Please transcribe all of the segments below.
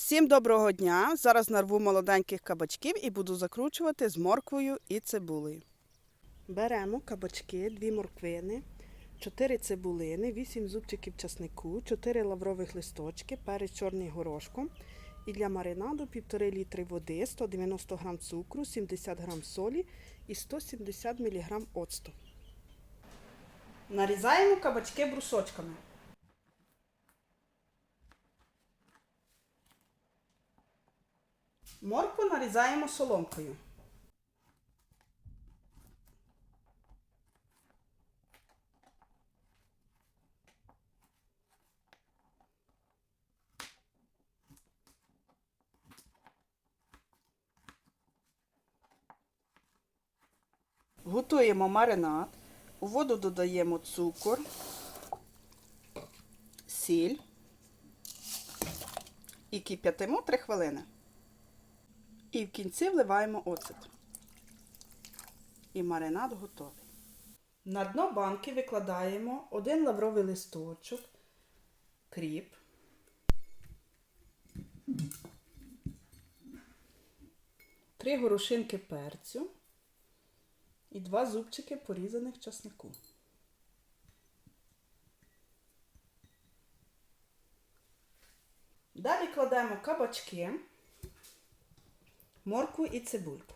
Всім доброго дня! Зараз нарву молоденьких кабачків і буду закручувати з морквою і цибулею. Беремо кабачки, дві морквини, 4 цибулини, 8 зубчиків часнику, 4 лаврових листочки, перець чорний горошком. І для маринаду 1,5 літри води, 190 г цукру, 70 г солі і 170 мг оцту. Нарізаємо кабачки брусочками. Моркву нарізаємо соломкою. Готуємо маринад. У воду додаємо цукор, сіль і кип'ятимо 3 хвилини. І в кінці вливаємо оцет. І маринад готовий. На дно банки викладаємо один лавровий листочок, кріп, три горошинки перцю і два зубчики порізаних часнику. Далі кладемо кабачки моркву і цибульку.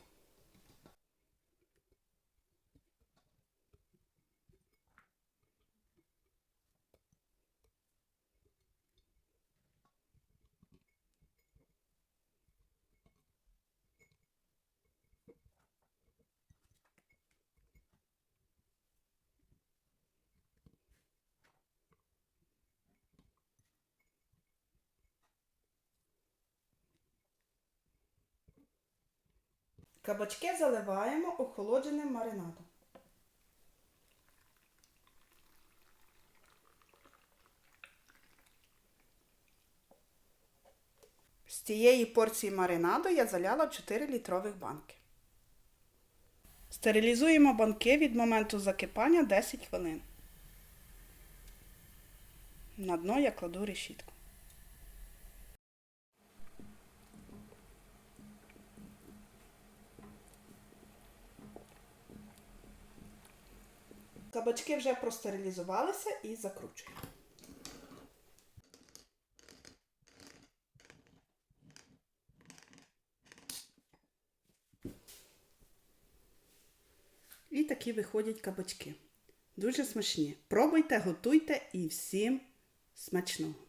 Кабачки заливаємо охолодженим маринадом. З цієї порції маринаду я заляла 4 літрових банки. Стерилізуємо банки від моменту закипання 10 хвилин. На дно я кладу решітку. Кабачки вже простерилізувалися і закручуємо. І такі виходять кабачки. Дуже смачні. Пробуйте, готуйте і всім смачного!